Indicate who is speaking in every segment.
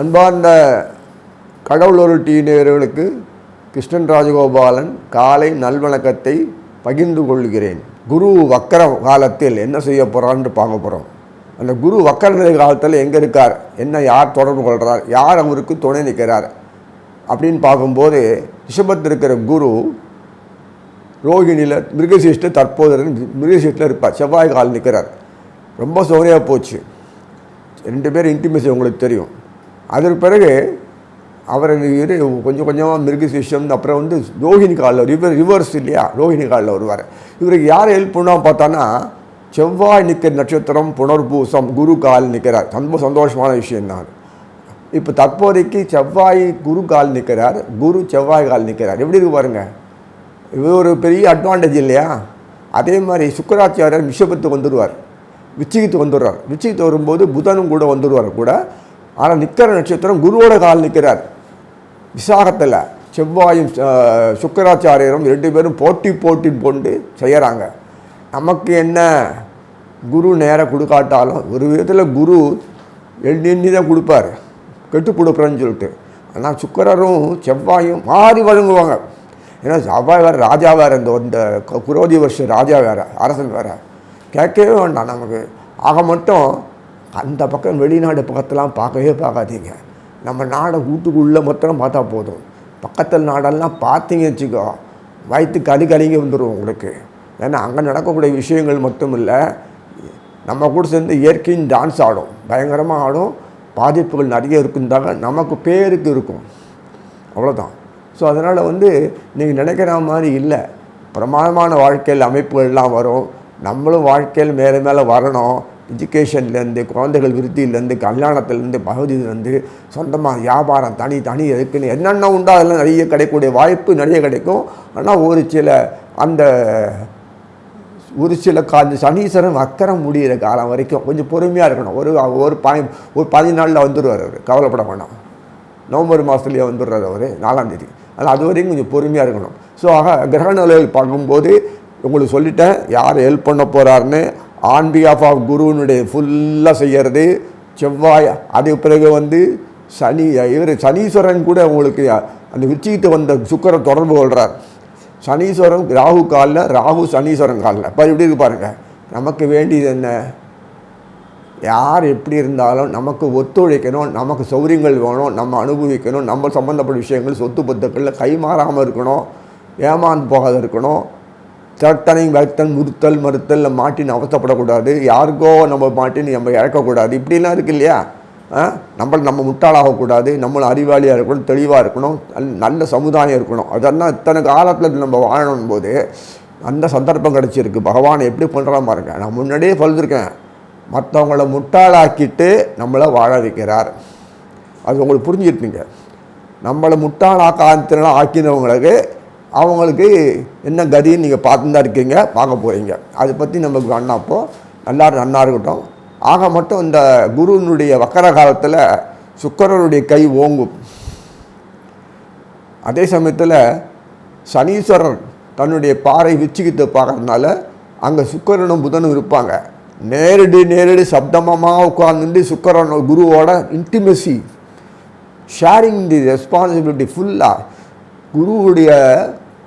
Speaker 1: அன்பார்ந்த கடவுளொரு டி நேயர்களுக்கு கிருஷ்ணன் ராஜகோபாலன் காலை நல்வணக்கத்தை பகிர்ந்து கொள்கிறேன். குரு வக்கர காலத்தில் என்ன செய்ய போகிறான்னு பார்க்க போகிறோம் அந்த குரு வக்கர நிலை காலத்தில் எங்கே இருக்கார்? என்ன யார் தொடர்பு கொள்கிறார் யார் அவருக்கு துணை நிற்கிறார்? அப்படின்னு பார்க்கும்போது ரிஷபத்தில் இருக்கிற குரு ரோகிணியில் மிருகசீஷ்ட தற்போது மிருகசீஷ்டில் இருப்பார். செவ்வாய் கால் நிற்கிறார். ரொம்ப சோனியாக போச்சு. ரெண்டு பேரும் இன்டிமேசி உங்களுக்கு தெரியும். அதற்கு பிறகு அவர் இரு கொஞ்சம் கொஞ்சமாக மிருகசீஷம் அப்புறம் வந்து ரோஹிணி காலில் ரிவர் ரிவர்ஸ் இல்லையா? ரோஹிணி காலில் வருவார். இவருக்கு யார் ஹெல்ப் பண்ணால் பார்த்தான்னா செவ்வாய் நிற்கிற நட்சத்திரம் புனர்பூசம் குரு கால் நிற்கிறார் ரொம்ப சந்தோஷமான விஷயம்தான் இப்போ தற்போதைக்கு செவ்வாய் குரு கால் நிற்கிறார் குரு செவ்வாய் கால் நிற்கிறார் எப்படி இருக்கு பாருங்கள் இது ஒரு பெரிய அட்வான்டேஜ் இல்லையா? அதே மாதிரி சுக்கராச்சாரியர் விஷபத்துக்கு வந்துடுவார் விச்சிகித்து வந்துடுறார். விச்சிகித்து வரும்போது புதனும் கூட வந்துடுவார் கூட ஆனால் நிற்கிற நட்சத்திரம் குருவோட கால் நிற்கிறார் விசாகத்தில் செவ்வாயும் சுக்கராச்சாரியரும் ரெண்டு பேரும் போட்டி போட்டி கொண்டு செய்கிறாங்க நமக்கு என்ன? குரு நேரம் கொடுக்காட்டாலும் ஒரு விதத்தில் குரு எண்ணி எண்ணி தான் கொடுப்பார். கெட்டு கொடுக்குறேன்னு சொல்லிட்டு. ஆனால் சுக்கரரும் செவ்வாயும் மாறி வழங்குவாங்க. ஏன்னா செவ்வாய் வேறு ராஜா வேறு இந்த இந்த குரோதி வருஷம் ராஜா வேறு அரசன் வேறு. கேட்கவே வேண்டாம் நமக்கு. ஆக மட்டும் அந்த பக்கம் வெளிநாடு பக்கத்தெல்லாம் பார்க்கவே பார்க்காதீங்க. நம்ம நாடை வீட்டுக்குள்ளே மொத்தம் பார்த்தா போதும். பக்கத்தில் நாடெல்லாம் பார்த்தீங்க வச்சுக்கோ வயிற்று கலி கலிங்க வந்துடும் உங்களுக்கு. ஏன்னா அங்கே நடக்கக்கூடிய விஷயங்கள் மட்டும் இல்லை நம்ம கூட சேர்ந்து இயற்கையும் டான்ஸ் ஆடும். பயங்கரமாக ஆடும். பாதிப்புகள் நிறைய இருக்குந்தாங்க நமக்கு பேருக்கு இருக்கும். அவ்வளோதான் ஸோ அதனால் வந்து நீங்கள் நினைக்கிற மாதிரி இல்லை. பிரமாதமான வாழ்க்கையில் அமைப்புகள்லாம் வரும். நம்மளும் வாழ்க்கையில் மேலே மேலே வரணும். எஜுகேஷன்லேருந்து குழந்தைகள் விருத்தியிலேருந்து கல்யாணத்துலேருந்து பகுதியிலேருந்து சொந்தமாக வியாபாரம் தனி தனி இருக்குன்னு என்னென்ன உண்டோ அதெல்லாம் நிறைய கிடைக்கக்கூடிய வாய்ப்பு நிறைய கிடைக்கும். ஆனால் ஒரு சில அந்த ஒரு சில கா சனீஸ்வரன் வக்கரம் முடிகிற காலம் வரைக்கும் கொஞ்சம் பொறுமையாக இருக்கணும். ஒரு ஒரு பாய் ஒரு பதினாலில் வந்துடுவார் அவர். கவலைப்பட வேண்டாம் நவம்பர் மாதத்துலேயே வந்துடுறார் அவர் நாலாம் தேதி. அது வரைக்கும் கொஞ்சம் பொறுமையாக இருக்கணும். ஸோ ஆக கிரக நிலைகள் பார்க்கும்போது உங்களுக்கு சொல்லிட்டேன் யார் ஹெல்ப் பண்ண போகிறாருன்னு ஆன் பிஹாஃப் ஆஃப் குருவினுடைய ஃபுல்லாக செய்கிறது செவ்வாய் அதுக்கு பிறகு வந்து சனி இவர் சனீஸ்வரன் கூட உங்களுக்கு அந்த விச்சிக்கிட்டு வந்த சுக்கரை தொடர்பு கொள்கிறார் சனீஸ்வரன் ராகு காலில் ராகு சனீஸ்வரன் காலில். இப்போ எப்படி இருக்கு பாருங்கள் நமக்கு வேண்டியது என்ன? யார் எப்படி இருந்தாலும் நமக்கு ஒத்துழைக்கணும் நமக்கு சௌரியங்கள் வேணும் நம்ம அனுபவிக்கணும் நம்ம சம்மந்தப்பட்ட விஷயங்கள் சொத்து பத்துக்களில் கைமாறாமல் இருக்கணும் ஏமாந்து போகாத இருக்கணும். தட்டனை வளர்த்தல் முறுத்தல் மறுத்தல் மாட்டின்னு அவசப்படக்கூடாது. யாருக்கோ நம்ம மாட்டின்னு நம்ம இறக்கக்கூடாது. இப்படிலாம் இருக்கு இல்லையா? ஆ? நம்ம நம்ம முட்டாளாகக்கூடாது. நம்மளை அறிவாளியாக இருக்கணும் தெளிவாக இருக்கணும் நல்ல- சமுதாயம் இருக்கணும். அதெல்லாம் இத்தனை காலத்தில் நம்ம வாழணும் போது அந்த சந்தர்ப்பம் கிடச்சிருக்கு. பகவான் எப்படி பண்ணுறான் பாருங்க. நான் முன்னாடியே சொல்லியிருக்கேன் மற்றவங்கள முட்டாளாக்கிட்டு நம்மளை வாழ வைக்கிறார். அது உங்களுக்கு புரிஞ்சிருப்பீங்க நம்மளை முட்டாளாக்காத்தினால ஆக்கினவங்களுக்கு அவங்களுக்கு என்ன கதின்னு நீங்கள் பார்த்து தான் இருக்கீங்க பார்க்க போகிறீங்க அதை பற்றி நமக்கு வேணாப்போ நல்லா நன்னா இருக்கட்டும் ஆக மட்டும் இந்த குருவினுடைய வக்கர காலத்தில் சுக்கரனுடைய கை ஓங்கும். அதே சமயத்தில் சனீஸ்வரர் தன்னுடைய பாறை விச்சிக்கிட்டு பார்க்கறதுனால அங்கே சுக்கரனும் புதனும் இருப்பாங்க. நேரடி நேரடி சப்தமமாக உட்கார்ந்துட்டு சுக்கரன் குருவோட இன்டிமெசி ஷேரிங் தி ரெஸ்பான்சிபிலிட்டி ஃபுல்லாக குருவுடைய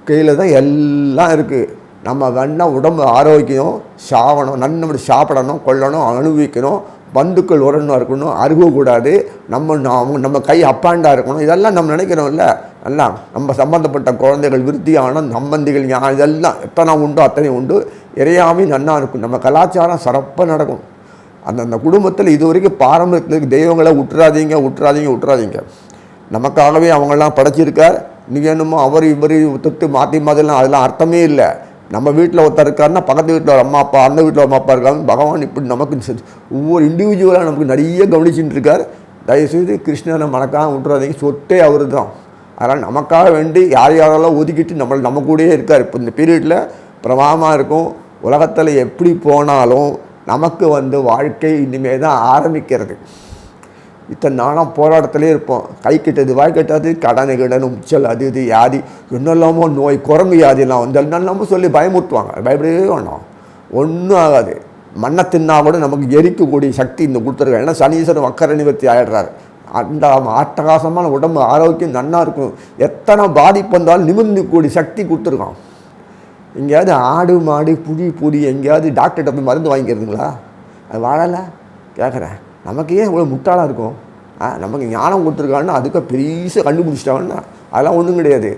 Speaker 1: கையில் தான் எல்லாம் இருக்குது நம்ம வேணால் உடம்பு ஆரோக்கியம் சாவணும் நன்னபடி சாப்பிடணும் கொள்ளணும் அனுபவிக்கணும் பந்துக்கள் உரணும் இருக்கணும் அருகக்கூடாது நம்ம நாம- நம்ம கை அப்பாண்டாக இருக்கணும் இதெல்லாம் நம்ம நினைக்கிறோம்ல. எல்லாம் நம்ம சம்மந்தப்பட்ட குழந்தைகள் விருத்தியான சம்பந்திகள் ஞானம் இதெல்லாம் எத்தனை உண்டோ அத்தனை உண்டு. இறையாமே நன்னா இருக்கும். நம்ம கலாச்சாரம் சிறப்பாக நடக்கும். அந்த அந்த குடும்பத்தில் இது வரைக்கும் பாரம்பரியத்துக்கு தெய்வங்களை விட்டுறாதீங்க விட்டுறாதீங்க விட்டுறாதீங்க நமக்காகவே அவங்களாம் படைச்சிருக்கார். நீங்கள் என்னமோ அவர் இவர் தொட்டு மாற்றி மாதிரிலாம் அதெல்லாம் அர்த்தமே இல்லை. நம்ம வீட்டில் ஒருத்தர் இருக்காருன்னா பக்கத்து வீட்டில் ஒரு அம்மா அப்பா அந்த வீட்டில் அம்மா அப்பா இருக்காங்க. பகவான் இப்படி நமக்கு ஒவ்வொரு இண்டிவிஜுவலாக நமக்கு நிறைய கவனிச்சுட்டு இருக்கார். தயவுசெய்து கிருஷ்ணனை மறக்காம விட்டுறாதீங்க. சொத்தே அவர் தான் அதனால் நமக்காக வேண்டி யார் யாரெல்லாம் ஒதுக்கிட்டு நம்ம நம்ம கூடயே இருக்கார். இப்போ இந்த பீரியடில் பிரமாதமாக இருக்கும். உலகத்தில் எப்படி போனாலும் நமக்கு வந்து வாழ்க்கை இனிமேல் தான் ஆரம்பிக்கிறது. இத்தனை நாளாக போராட்டத்திலே இருப்போம். கை கெட்டது வாய் கட்டாது கடன் கிடன் உச்சல் அது இது யாதி என்னெல்லாமோ நோய் குரங்கு யாதியெல்லாம் வந்து என்னெல்லாமோ சொல்லி பயமுறுத்துவாங்க. பயப்படவே வேண்டாம் ஒன்றும் ஆகாது. மண்ணை தின்னா கூட நமக்கு எரிக்கக்கூடிய சக்தி இந்த கொடுத்துருக்காங்க ஏன்னா சனீஸ்வரன் வக்கர நிவர்த்தி ஆயிடுறாரு. அந்த அட்டகாசமான உடம்பு ஆரோக்கியம் நன்னா இருக்கும். எத்தனை பாதிப்பு வந்தாலும் நிமிர்ந்து கூடிய சக்தி கொடுத்துருக்கான். எங்கேயாவது ஆடு மாடு புடி புடி எங்கேயாவது டாக்டர்கிட்ட போய் மருந்து வாங்கிக்கிறதுங்களா? அது வாழலை? கேட்குறேன். நமக்கு ஏன் இவ்வளோ முட்டாளாக இருக்கும். ஆ நமக்கு ஞானம் கொடுத்துருக்கான்னு அதுக்கு பெரிய கண்டுபிடிச்சிட்டாங்கன்னா அதெல்லாம் ஒன்றும் கிடையாது.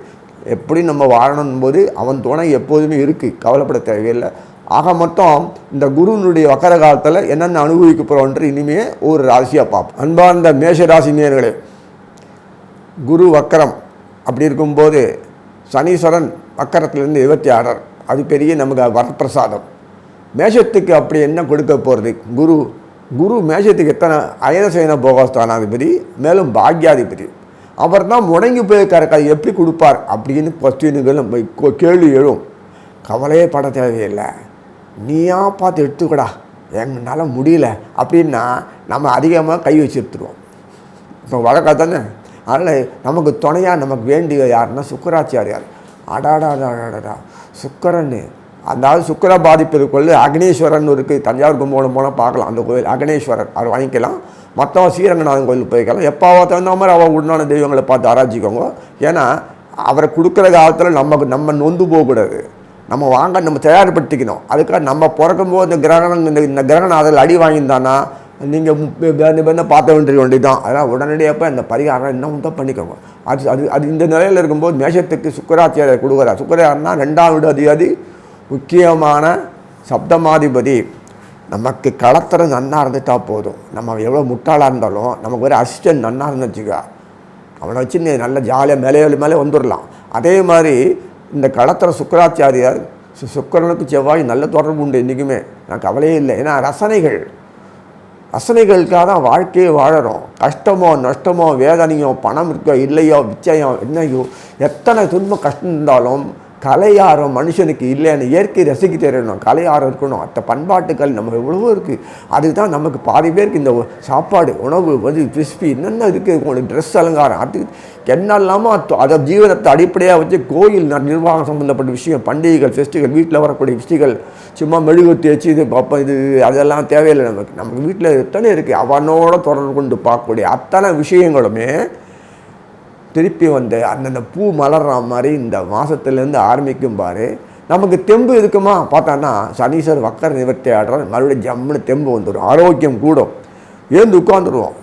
Speaker 1: எப்படி நம்ம வாழணும் போது அவன் துணை எப்போதுமே இருக்குது கவலைப்பட தேவையில்லை. ஆக மொத்தம் இந்த குருவினுடைய வக்கர காலத்தில் என்னென்ன அனுபவிக்க போகிறோன்ற இனிமே ஒரு ராசியாக பார்ப்போம். அன்பார்ந்த மேஷ ராசி நேர்களே குரு வக்கரம் அப்படி இருக்கும்போது சனீஸ்வரன் வக்கரத்துலேருந்து இருபத்தி ஆறார். அது பெரிய நமக்கு வரப்பிரசாதம். மேஷத்துக்கு அப்படி என்ன கொடுக்க போகிறது குரு குரு மேஷத்துக்கு எத்தனை அயனசயன போகஸ்தானாதிபதி மேலும் பாக்யாதிபதி. அவர் தான் முடங்கி போயிருக்காரு அது எப்படி கொடுப்பார் அப்படின்னு கொஸ்டின்கள் நம்ம கேள்வி எழும். கவலையே பட தேவையில்லை. நீயா பார்த்து எடுத்துக்கடா. எங்களால் முடியல. அப்படின்னா நம்ம அதிகமாக கை வச்சு எடுத்துருவோம். இப்போ வழக்காக தானே அதனால் நமக்கு துணையாக நமக்கு வேண்டிய யாருன்னா சுக்கராச்சாரியார். அடாடாடாடாடா. சுக்கரன்னு அதாவது சுக்கர பாதிப்பு இருக்கொள்ள அக்னேஸ்வரன் இருக்குது தஞ்சாவூர் கும்பகோணம் போனால் பார்க்கலாம். அந்த கோயில் அக்னேஸ்வரர் அவர் வாங்கிக்கலாம். மற்றவன் ஸ்ரீரங்கநாதன் கோயிலுக்கு போய்க்கலாம். எப்பாவோ தகுந்த மாதிரி அவள் உண்டான தெய்வங்களை பார்த்து ஆராய்ச்சிக்கோங்க. ஏன்னா அவரை கொடுக்குற காலத்தில் நமக்கு நம்ம நொந்து போகக்கூடாது. நம்ம வாங்க நம்ம தயார்படுத்திக்கணும். அதுக்காக நம்ம பிறக்கும்போது இந்த கிரகணம் இந்த இந்த கிரகணம் அதில் அடி வாங்கியிருந்தானா நீங்கள் பேருந்து பேருந்து பார்த்த வேண்டிய வேண்டியதுதான். அதனால் உடனடியாக இந்த பரிகாரம் என்ன உண்டோ பண்ணிக்கோங்க. அது அது அது இந்த நிலையில் இருக்கும்போது மேஷத்துக்கு சுக்கராச்சாரியர் கொடுக்குறார். சுக்கராச்சாரனா ரெண்டாம் வீடு அதிகாரி முக்கியமான சப்தமாதிபதி. நமக்கு களத்துற நன்னாக இருந்துட்டால் போதும். நம்ம எவ்வளோ முட்டாளாக இருந்தாலும் நமக்கு ஒரு அசிஸ்டன்ட் நன்னாக இருந்துச்சுக்கா. அவனை வச்சு நீ நல்ல ஜாலியாக மேலே மேலே வந்துடலாம் அதே மாதிரி இந்த களத்திர சுக்கராச்சாரியார் சுக்கரனுக்கு சுக்கிரனுக்கு செவ்வாய் நல்ல தொடர்பு உண்டு என்றைக்குமே. நான் கவலையே இல்லை. ஏன்னா ரசனைகள். ரசனைகளுக்காக தான் வாழ்க்கையை வாழறோம். கஷ்டமோ நஷ்டமோ வேதனையோ பணம் இருக்கோ இல்லையோ விச்சயம் என்னையோ எத்தனை துன்பம் கஷ்டம் இருந்தாலும் கலையாரம் மனுஷனுக்கு இல்லைன்னு இயற்கை ரசிக்க தெரியணும் கலையாரம் இருக்கணும். அத்த பண்பாட்டுகள் நம்ம எவ்வளவோ இருக்குது அதுக்கு தான் நமக்கு பாதி பேருக்கு இந்த சாப்பாடு உணவு வந்து கிறிஸ்பி என்னென்ன இருக்குது உங்களுக்கு ட்ரெஸ் அலங்காரம். அது என்னெல்லாமோ அதை ஜீவனத்தை அடிப்படையாக வச்சு கோயில் நிர்வாகம் சம்மந்தப்பட்ட விஷயம் பண்டிகைகள் ஃபெஸ்டிவல் வீட்டில் வரக்கூடிய விஷயங்கள் சும்மா மெழுகு தேய்ச்சி இது பார்ப்போம் இது அதெல்லாம் தேவையில்லை நமக்கு. நமக்கு வீட்டில் எத்தனை இருக்குது அவனோட தொடர்பு கொண்டு பார்க்கக்கூடிய அத்தனை விஷயங்களுமே திருப்பி வந்து அந்தந்த பூ மலர்ற மாதிரி இந்த மாதத்துலேருந்து ஆரம்பிக்கும் பாரு. நமக்கு தெம்பு இருக்குமா? பார்த்தான்னா சனீஸ்வர் வக்கர நிவர்த்தி ஆடுற மறுபடியும் ஜம்முன்னு தெம்பு வந்துடும். ஆரோக்கியம் கூடும். ஏந்து உட்காந்துருவோம்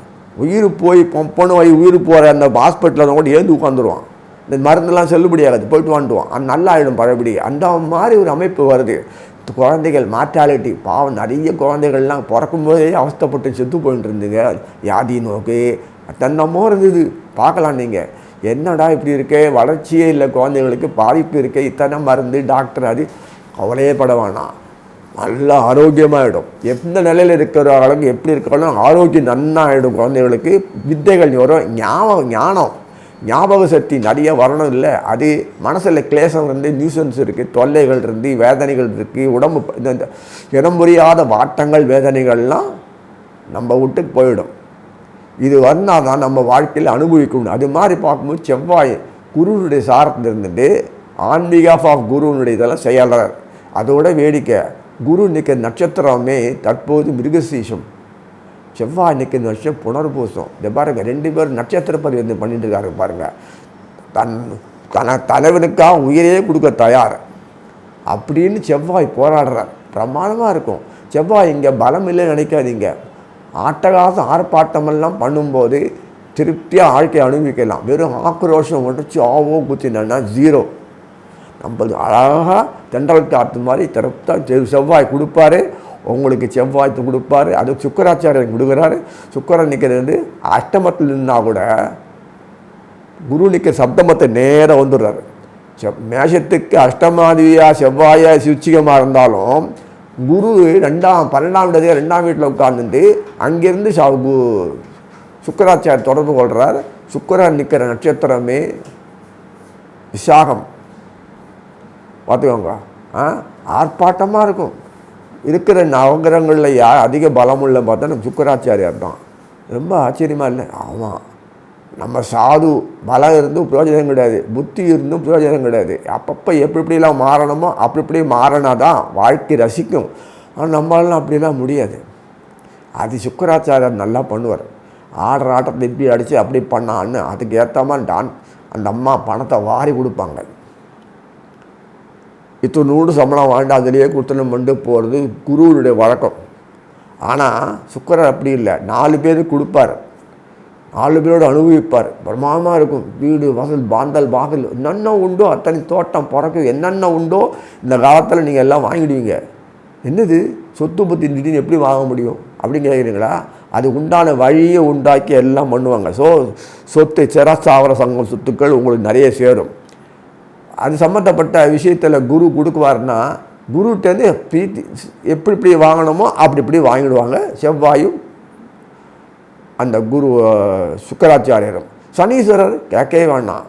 Speaker 1: உயிர் போய் பொண்ணு வை உயிர் போகிற அந்த ஹாஸ்பிட்டலில் கூட ஏந்து உட்காந்துருவான் இந்த மருந்தெல்லாம் செல்லுபடியாகாது போயிட்டு வாண்டுவான். நல்லா ஆகிடும் பழபடி. அந்த மாதிரி ஒரு அமைப்பு வருது. குழந்தைகள் மார்ட்டாலிட்டி பாவம். நிறைய குழந்தைகள்லாம் பிறக்கும்போதே அவஸ்தப்பட்டு செத்து போயிட்டு இருந்துங்க. வியாதி நோக்கு. தன்னமோ இருந்தது. பார்க்கலாம் நீங்கள் என்னடா இப்படி இருக்கே? வளர்ச்சியே இல்லை குழந்தைங்களுக்கு பாதிப்பு இருக்கே இத்தனை மருந்து டாக்டர் அது. கவலையே பட வேணாம் நல்லா ஆரோக்கியமாகிடும் எந்த நிலையில் இருக்கிற அளவுக்கு எப்படி இருக்காலும் ஆரோக்கியம் நன்னாகிடும் குழந்தைங்களுக்கு குழந்தைகளுக்கு. வித்தைகள் வரும் ஞாபகம் ஞானம் ஞாபக சக்தி நிறைய வரணும் இல்லை. அது மனசில் கிளேசம் இருந்து நியூசன்ஸ் இருக்குது தொல்லைகள் இருந்து வேதனைகள் இருக்குது உடம்பு இந்த இடம் இனம் புரியாத வாட்டங்கள் வேதனைகள்லாம் நம்ம விட்டுக்கு போயிடும். இது வந்தால் தான் நம்ம வாழ்க்கையில் அனுபவிக்கணும் அது மாதிரி பார்க்கும்போது செவ்வாய் குருனுடைய சாரத்தில் இருந்துட்டு ஆன் பிகாஃப் ஆஃப் குருவனுடைய இதெல்லாம் செயலர் அதோட வேடிக்கை குரு நிற்கிற நட்சத்திரமே தற்போது மிருகசீஷம். செவ்வாய் நிற்கிற நட்சத்திரம் புனர்பூசம். இந்த பாருங்கள் ரெண்டு பேரும் நட்சத்திர பரிவர்த்தனை பண்ணிட்டு இருக்காரு பாருங்கள் தன் தன தலைவனுக்காக உயிரையே கொடுக்க தயார். அப்படின்னு செவ்வாய் போராடுறார். பிரமாதமாக இருக்கும். செவ்வாய் இங்கே பலம் இல்லைன்னு நினைக்காதீங்க. ஆட்டகாசம் ஆர்ப்பாட்டமெல்லாம் பண்ணும்போது திருப்தியாக வாழ்க்கையை அனுபவிக்கலாம். வெறும் ஆக்ரோஷம் உடச்சி ஆவோ குத்தினா ஜீரோ நம்மளுக்கு அழகாக தென்றல் காற்று மாதிரி திருப்தான் செவ்வாய் கொடுப்பாரு. உங்களுக்கு செவ்வாய்த்து கொடுப்பாரு. அது சுக்கராச்சாரியர் கொடுக்குறாரு. சுக்கரன் நிற்கிறது வந்து அஷ்டமத்தில் நின்னா கூட குரு நிற்கிற சப்தமத்தை நேராக வந்துடுறாரு. செவ் மேஷத்துக்கு அஷ்டமாதியாக செவ்வாயாக சுச்சிகமாக இருந்தாலும் குரு ரெண்டாம் பன்னெண்டாம் இடத்துல ரெண்டாம் வீட்டில் உட்கார்ந்துட்டு அங்கேருந்து சா கு- சுக்கராச்சாரியர் தொடர்பு கொள்கிறார் சுக்கரன் நிற்கிற நட்சத்திரமே விசாகம். பார்த்துக்கோங்க. ஆ ஆர்ப்பாட்டமாக இருக்கும். இருக்கிற நவகிரகங்களில் யார் அதிக உள்ள பார்த்தா நம்ம சுக்கராச்சாரியார் தான். ரொம்ப ஆச்சரியமாக இல்லை ஆமாம் நம்ம சாது பலம் இருந்தும் பிரயோஜனம் கிடையாது. புத்தி இருந்தும் பிரயோஜனம் கிடையாது. அப்பப்போ எப்படி எப்படிலாம் மாறணுமோ அப்படி இப்படி மாறினா தான் வாழ்க்கை ரசிக்கும். ஆனால் நம்மளாலாம் அப்படிலாம் முடியாது. அது சுக்கராச்சாரியர் நல்லா பண்ணுவார். ஆடுற ஆட்டத்தை இப்படி அடித்து அப்படி பண்ணான்னு அதுக்கு ஏற்ற மாதிரி டான் அந்த அம்மா பணத்தை வாரி கொடுப்பாங்க. இத்தனூடு சம்பளம் வாங்கிட்டு அதிலேயே குத்தனம் பண்ணிட்டு போகிறது குருவனுடைய வழக்கம். ஆனால் சுக்கரர் அப்படி இல்லை. நாலு பேருக்கு கொடுப்பார். நாலு பேரோடு அனுபவிப்பார். பிரமாதமாக இருக்கும். வீடு வாசல் பாந்தல் வாசல் என்னென்ன உண்டோ அத்தனை தோட்டம் பிறக்கும் என்னென்ன உண்டோ இந்த காலத்தில் நீங்கள் எல்லாம் வாங்கிடுவீங்க. என்னது? சொத்து பற்றி திடீர்னு எப்படி வாங்க முடியும்? அப்படின்னு கேட்குறீங்களா அது உண்டான வழியை உண்டாக்கி எல்லாம் பண்ணுவாங்க. ஸோ சொத்து சிறசாவர சங்கம் சொத்துக்கள் உங்களுக்கு நிறைய சேரும். அது சம்மந்தப்பட்ட விஷயத்தில் குரு கொடுக்குவாருன்னா குருட்டேருந்து எப்படி இப்படி வாங்கணுமோ அப்படி இப்படி வாங்கிடுவாங்க. செவ்வாயும் அந்த குரு சுக்கராச்சாரியரும். சனீஸ்வரர் கேட்கவே வேண்டாம்.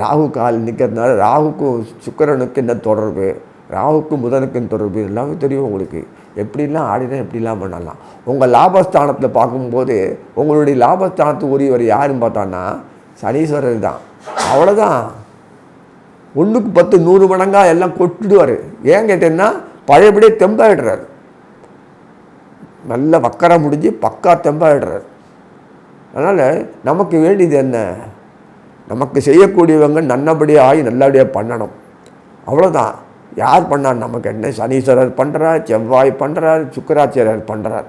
Speaker 1: ராகு கால் நிற்கிறதுனால ராகுக்கும் சுக்கிரனுக்கு என்ன தொடர்பு? ராகுக்கும் புதனுக்கும் தொடர்பு? எல்லாமே தெரியும் உங்களுக்கு. எப்படிலாம் ஆடினா எப்படிலாம் பண்ணலாம்? உங்கள் லாபஸ்தானத்தில் பார்க்கும்போது உங்களுடைய லாபஸ்தானத்துக்கு உரியவர் யாருன்னு பார்த்தான்னா சனீஸ்வரர் தான். அவ்வளோதான் ஒன்றுக்கு பத்து நூறு மடங்காக எல்லாம் கொட்டுடுவார். ஏன் கேட்டேன்னா பழையபடியே தெம்பாயிடுறார். நல்ல வக்கரம் முடிஞ்சு பக்கா தெம்பாயிடுறார். அதனால் நமக்கு வேண்டியது என்ன? நமக்கு செய்யக்கூடியவங்க நல்லபடியாக ஆகி நல்லபடியாக பண்ணணும். அவ்வளோதான் யார் பண்ணார் நமக்கு என்ன? சனீஸ்வரர் பண்ணுறார் செவ்வாய் பண்ணுறார் சுக்கராச்சாரியர் பண்ணுறார்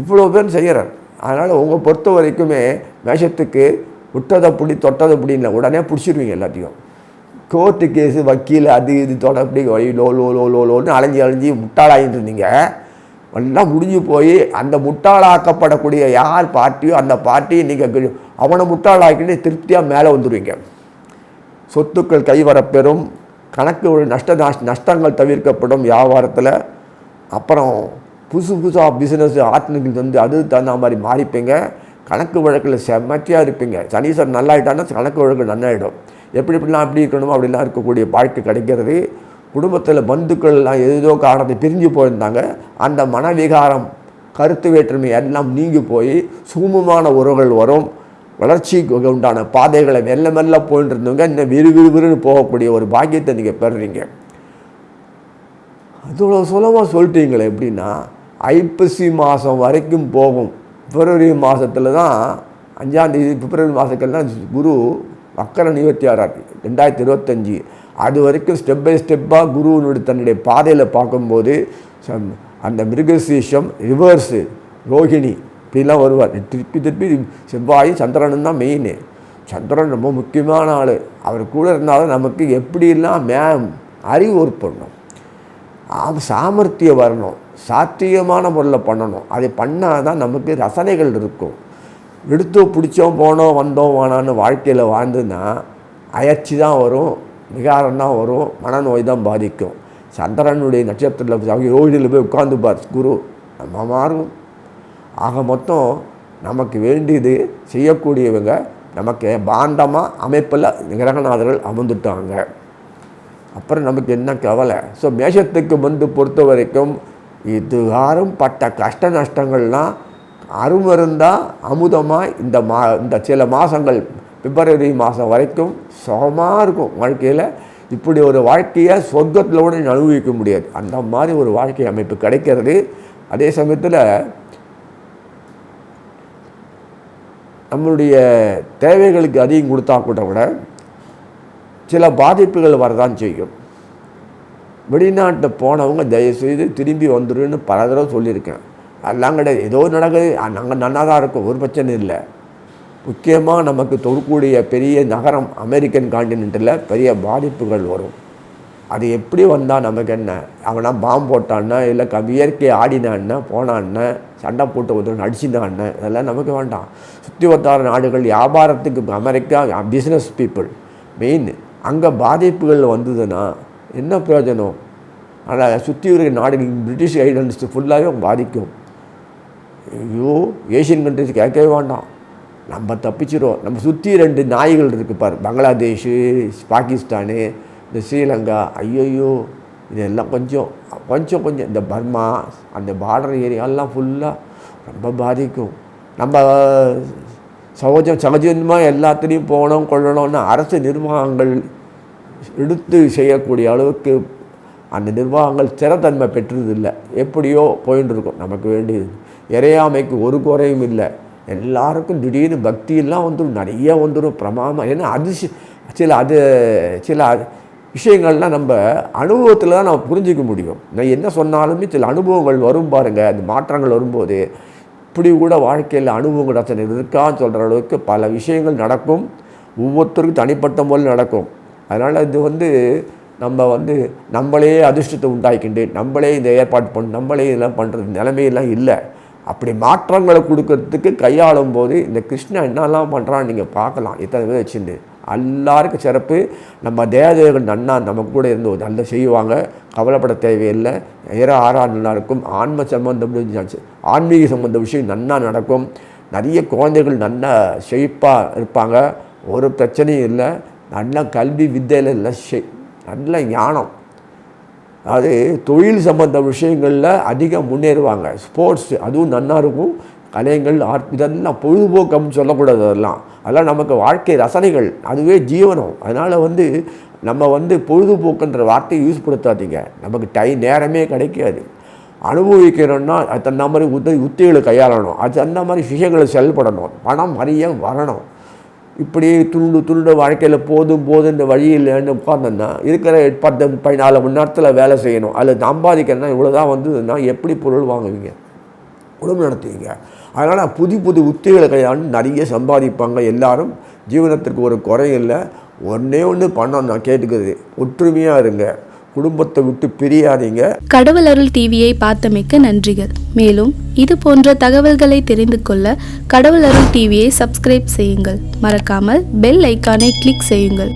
Speaker 1: இவ்வளோ பேர் செய்கிறார் அதனால் உங்கள் பொறுத்த வரைக்குமே மேஷத்துக்கு விட்டதை பிடி தொட்டதை பிடின்னு உடனே பிடிச்சிருவீங்க எல்லாத்தையும். கோர்ட்டு கேஸு வக்கீல் அது இது தொடப்படி வழி லோ லோ லோ லோ லோன்னு அலைஞ்சி அலைஞ்சி முட்டாளாகிட்டு இருந்தீங்க. எல்லாம் முடிஞ்சு போய் அந்த முட்டாளாக்கப்படக்கூடிய யார் பார்ட்டியோ அந்த பார்ட்டியை நீங்கள் அவனை முட்டாளாக்கிட்டு திருப்தியாக மேலே வந்துடுவீங்க சொத்துக்கள் கைவரப்பெறும். கணக்கு நஷ்ட நஷ்- நஷ்டங்கள் தவிர்க்கப்படும் வியாபாரத்தில். அப்புறம் புதுசு புதுசாக பிஸ்னஸ் ஆர்ட்னுக்கு வந்து அது தகுந்த மாதிரி மாறிப்பீங்க. கணக்கு வழக்கில் செம்மத்தியாக இருப்பீங்க. சனீஸ்வரன் நல்லாயிட்டான்னா கணக்கு வழக்கு நல்லாயிடும். எப்படி எப்படிலாம் அப்படி இருக்கணுமோ அப்படிலாம் இருக்கக்கூடிய வாழ்க்கை கிடைக்கிறது. குடும்பத்தில் பந்துக்கள்லாம் ஏதோ காரணத்தை பிரிஞ்சு போயிருந்தாங்க. அந்த மனவிகாரம் கருத்து வேற்றுமை எல்லாம் நீங்கி போய் சுகமமான உறவுகள் வரும். வளர்ச்சிக்கு உண்டான பாதைகளை மெல்ல மெல்ல போயிட்டு இருந்தவங்க இன்னும் விறு போகக்கூடிய ஒரு பாக்கியத்தை நீங்கள் பெறுறீங்க. அதோட சுலபமாக சொல்லிட்டீங்களே எப்படின்னா ஐப்பசி மாதம் வரைக்கும் போகும். பிப்ரவரி மாதத்தில் தான் அஞ்சாந்தேதி பிப்ரவரி மாதத்துக்கெல்லாம் தான் குரு வக்கர நிவர்த்தி ஆறார் ரெண்டாயிரத்தி இருபத்தஞ்சி. அது வரைக்கும் ஸ்டெப் பை ஸ்டெப்பாக குருவனுடைய தன்னுடைய பாதையில் பார்க்கும்போது அந்த மிருகசீஷம் ரிவர்ஸு ரோஹிணி இப்படிலாம் வருவார். திருப்பி திருப்பி செவ்வாய் சந்திரனும் தான் மெயின் சந்திரன் ரொம்ப முக்கியமான ஆள். அவர் கூட இருந்தாலும் நமக்கு எப்படிலாம் மே அறிவு பண்ணணும் சாமர்த்தியம் வரணும். சாத்தியமான முறையில் பண்ணணும். அதை பண்ணால் தான் நமக்கு ரசனைகள் இருக்கும். எடுத்தோ பிடிச்சோம் போனோம் வந்தோம் வானான்னு வாழ்க்கையில் வாழ்ந்துன்னா அயற்சி தான் வரும். விகாரம்னா தான் வரும் மனநோய் தான் பாதிக்கும். சந்திரனுடைய நட்சத்திரத்தில் யோகியில் போய் உட்காந்துப்பார் குரு நம்ம மாறும். ஆக மொத்தம் நமக்கு வேண்டியது செய்யக்கூடியவங்க நமக்கு பாண்டமாக அமைப்பில் கிரகநாதர்கள் அமர்ந்துட்டாங்க. அப்புறம் நமக்கு என்ன கவலை? ஸோ மேஷத்துக்கு வந்து பொறுத்த வரைக்கும் இதுகாரும் பட்ட கஷ்ட நஷ்டங்கள்லாம் அருமருந்தாக அமுதமாக இந்த மா இந்த சில மாதங்கள் பிப்ரவரி மாதம் வரைக்கும் சுகமாக இருக்கும் வாழ்க்கையில். இப்படி ஒரு வாழ்க்கையை சொர்க்கத்தில் கூட அனுபவிக்க முடியாது. அந்த மாதிரி ஒரு வாழ்க்கை அமைப்பு கிடைக்கிறது. அதே சமயத்தில் நம்மளுடைய தேவைகளுக்கு அதிகம் கொடுத்தா கூட கூட சில பாதிப்புகள் வரதான் செய்யும். வெளிநாட்டில் போனவங்க தயவுசெய்து திரும்பி வந்துடுன்னு பல தடவை சொல்லியிருக்கேன். அதெல்லாம் கிடையாது. ஏதோ நடக்குது. நாங்கள் நல்லா தான் இருக்கும். ஒரு பிரச்சனை இல்லை. முக்கியமாக நமக்கு தொழக்கூடிய பெரிய நகரம் அமெரிக்கன் காண்டினென்ட்டில் பெரிய பாதிப்புகள் வரும். அது எப்படி வந்தால் நமக்கு என்ன? அவனா பாம்பு போட்டான்னா இல்லை க இயற்கை ஆடினான்னா போனான்னு சண்டை போட்டு ஒருத்தன் அடிச்சினான்னு இதெல்லாம் நமக்கு வேண்டாம். சுற்றி வட்டார நாடுகள் வியாபாரத்துக்கு அமெரிக்கா பிஸ்னஸ் பீப்புள் மெயின் அங்கே பாதிப்புகள் வந்ததுன்னா என்ன பிரயோஜனம்? ஆனால் சுற்றி இருக்கிற நாடுகள் பிரிட்டிஷ் ஐடன்ஸ் ஃபுல்லாகவே பாதிக்கும். ஐயோ ஏஷியன் கண்ட்ரிஸ் கேட்கவே வேண்டாம். நம்ம தப்பிச்சிரும். நம்ம சுற்றி ரெண்டு நாய்கள் இருக்குது பாரு. பங்களாதேஷு பாகிஸ்தானு இந்த ஸ்ரீலங்கா ஐயையோ இதெல்லாம் கொஞ்சம் கொஞ்சம் கொஞ்சம். இந்த பர்மா அந்த பார்டர் ஏரியாலாம் ஃபுல்லாக ரொம்ப பாதிக்கும். நம்ம சகஜம் சகஜமாக எல்லாத்துலேயும் போகணும் கொள்ளணும்னு அரசு நிர்வாகங்கள் எடுத்து செய்யக்கூடிய அளவுக்கு அந்த நிர்வாகங்கள் ஸ்திரத்தன்மை பெற்றதில்லை. எப்படியோ போயின்னு இருக்கும். நமக்கு வேண்டியது. இறையாமைக்கு ஒரு குறையும் இல்லை. எல்லாருக்கும் திடீர்னு பக்தியெல்லாம் வந்துடும் நிறைய வந்துடும் பிரமாமம் ஏன்னா அதிசய சில அது சில விஷயங்கள்லாம் நம்ம அனுபவத்தில் தான் நம்ம புரிஞ்சிக்க முடியும். நான் என்ன சொன்னாலுமே சில அனுபவங்கள் வரும் பாருங்கள் அந்த மாற்றங்கள் வரும்போது இப்படி கூட வாழ்க்கையில் அனுபவங்கள் ரச்சனை இருக்கான்னு சொல்கிற அளவுக்கு பல விஷயங்கள் நடக்கும். ஒவ்வொருத்தருக்கும் தனிப்பட்ட முறையில் நடக்கும். அதனால் இது வந்து நம்ம வந்து நம்மளே அதிர்ஷ்டத்தை உண்டாக்கிண்டு நம்மளே இந்த ஏற்பாடு பண்ணி நம்மளே இதெல்லாம் பண்ணுறது நிலைமையெல்லாம் இல்லை. அப்படி மாற்றங்களை கொடுக்கறதுக்கு கையாளும் போது இந்த கிருஷ்ணன் என்னெல்லாம் பண்ணுறான்னு நீங்கள் பார்க்கலாம். இத்தனை பேர் வச்சுட்டு எல்லாருக்கும் சிறப்பு. நம்ம தேவதேவன் அண்ணா நம்ம கூட இருந்து ஒரு நல்ல செய்வாங்க. கவலைப்பட தேவையில்லை. ஏற ஆறா நல்லா இருக்கும் ஆன்ம சம்பந்தம் ஆன்மீக சம்பந்த விஷயம் நன்னா நடக்கும். நிறைய குழந்தைகள் நல்லா செழிப்பாக இருப்பாங்க. ஒரு பிரச்சனையும் இல்லை. நல்ல கல்வி வித்தையில் இல்லை நல்ல ஞானம். அது தொழில் சம்பந்த விஷயங்களில் அதிகம் முன்னேறுவாங்க. ஸ்போர்ட்ஸ் அதுவும் நல்லா இருக்கும். கலைகள் ஆர்ட் இதெல்லாம் பொழுதுபோக்கம்னு சொல்லக்கூடாது அதெல்லாம். அதெல்லாம் நமக்கு வாழ்க்கை ரசனைகள். அதுவே ஜீவனம். அதனால் வந்து நம்ம வந்து பொழுதுபோக்குன்ற வார்த்தையை யூஸ் படுத்தாதீங்க. நமக்கு டை நேரமே கிடைக்காது. அனுபவிக்கணும்னா அது தகுந்த மாதிரி உத்த உத்திகளை கையாளணும். அது அந்த மாதிரி விஷயங்களை செயல்படணும். பணம் நிறைய வரணும். இப்படி துருண்டு துருண்டு வாழ்க்கையில் போதும் போதும் இந்த வழியில் உட்காந்தோன்னா இருக்கிற பத்து பதினாலு மணி நேரத்தில் வேலை செய்யணும் அதில் சம்பாதிக்கணும்னா இவ்வளோ தான் வந்ததுன்னா எப்படி பொருள் வாங்குவீங்க? குடும்பம் நடத்துவீங்க. அதனால் புது புது உத்திகளை கையாண்டு நிறைய சம்பாதிப்பாங்க எல்லாரும். ஜீவனத்திற்கு ஒரு குறையும் இல்லை. ஒன்றே ஒன்று பண்ணணும் நான் கேட்டுக்கிறது. ஒற்றுமையாக இருங்க. குடும்பத்தை விட்டு பிரியாதீங்க.
Speaker 2: கடவுள் அருள் டிவியை பார்த்தமைக்க நன்றிகள். மேலும் இது போன்ற தகவல்களை தெரிந்து கொள்ள கடவுள் அருள் டிவியை சப்ஸ்கிரைப் செய்யுங்கள். மறக்காமல் பெல் ஐக்கானை கிளிக் செய்யுங்கள்.